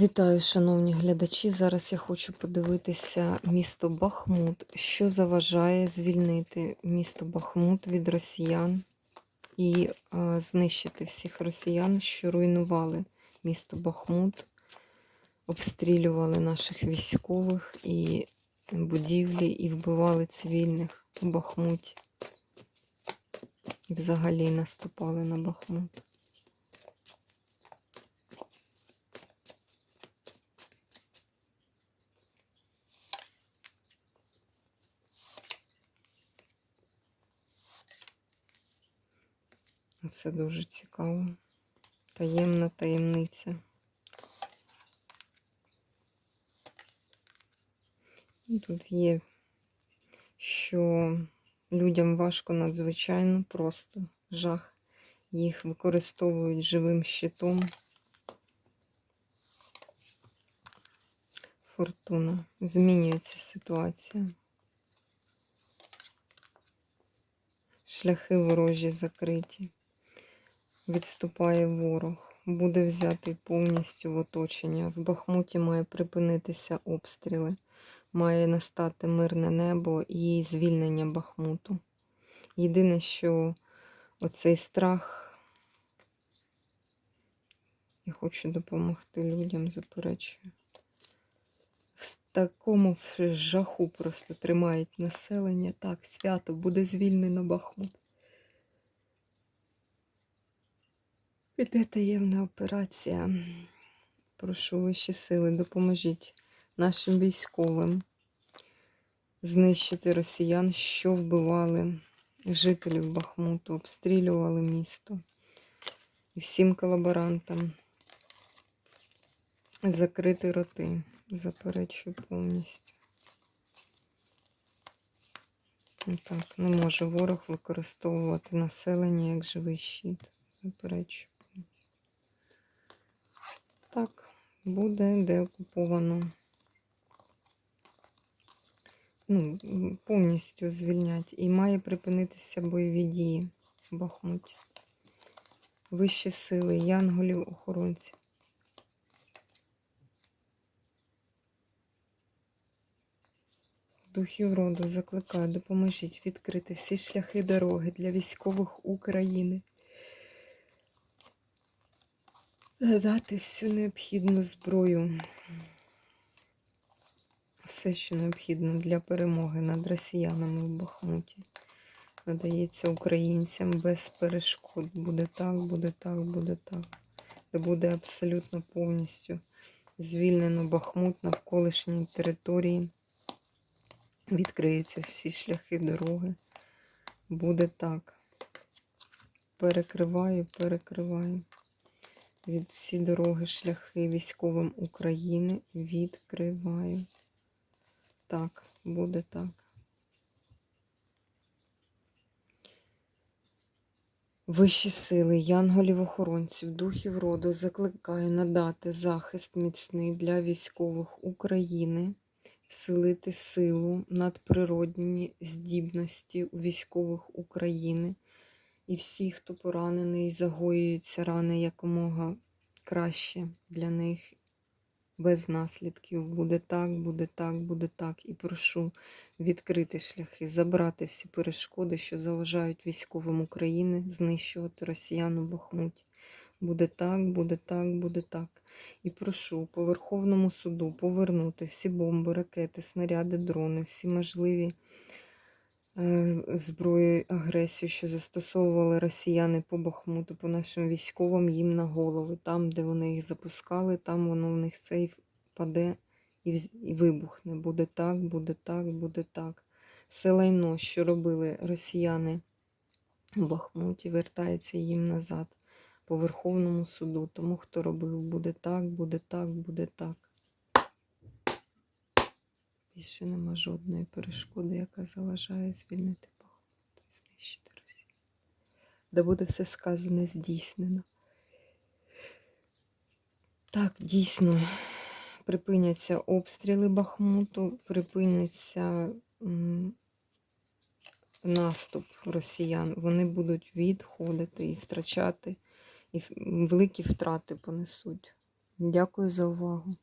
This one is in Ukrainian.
Вітаю, шановні глядачі. Зараз я хочу подивитися місто Бахмут. Що заважає звільнити місто Бахмут від росіян і е, знищити всіх росіян, що руйнували місто Бахмут, обстрілювали наших військових і будівлі, і вбивали цивільних у Бахмуті. І взагалі наступали на Бахмут. Це дуже цікаво. Таємна таємниця. Тут є, що людям важко надзвичайно, просто жах. Їх використовують живим щитом. Фортуна. Змінюється ситуація. Шляхи ворожі закриті. Відступає ворог. Буде взятий повністю в оточення. В Бахмуті має припинитися обстріли. Має настати мирне небо і звільнення Бахмуту. Єдине, що оцей страх. Я хочу допомогти людям, заперечую. В такому жаху просто тримають населення. Так, свято буде звільнено Бахмут. Іде таємна операція. Прошу вищі сили, допоможіть нашим військовим знищити росіян, що вбивали жителів Бахмуту, обстрілювали місто. І всім колаборантам закрити роти. Заперечую повністю. Так, не може ворог використовувати населення як живий щит. Заперечую. Так, буде деокуповано. Ну, повністю звільнять. І має припинитися бойові дії в Бахмуті. Вищі сили, янголів, охоронців. Духів роду закликаю, допоможіть відкрити всі шляхи дороги для військових України. Надати всю необхідну зброю, все, що необхідно для перемоги над росіянами в Бахмуті. Надається українцям без перешкод. Буде так, буде так, буде так. Де буде абсолютно повністю звільнено Бахмут навколишній території. Відкриються всі шляхи дороги. Буде так. Перекриваю, перекриваю. Від всі дороги, шляхи військовим України відкриваю. Так, буде так. Вищі сили, янголів-охоронців, духів роду закликаю надати захист міцний для військових України, вселити силу, надприродні здібності у військових України. І всі, хто поранений, загоюються рани якомога краще для них, без наслідків. Буде так, буде так, буде так. І прошу відкрити шляхи, забрати всі перешкоди, що заважають військовим України, знищувати росіян у Бахмуті. Буде так, буде так, буде так. І прошу по Верховному суду повернути всі бомби, ракети, снаряди, дрони, всі можливі. Е, зброю агресію, що застосовували росіяни по Бахмуту, по нашим військовим їм на голови. Там, де вони їх запускали, там воно в них цей впаде і вибухне. Буде так, буде так, буде так. Все лайно, що робили росіяни у Бахмуті, вертається їм назад по Верховному суду. Тому хто робив, буде так, буде так, буде так. Більше нема жодної перешкоди, яка заважає звільнити Бахмут і знищити Росію. Де буде все сказане здійснено. Так, дійсно, припиняться обстріли Бахмуту, припиниться м, наступ росіян. Вони будуть відходити і втрачати, і великі втрати понесуть. Дякую за увагу.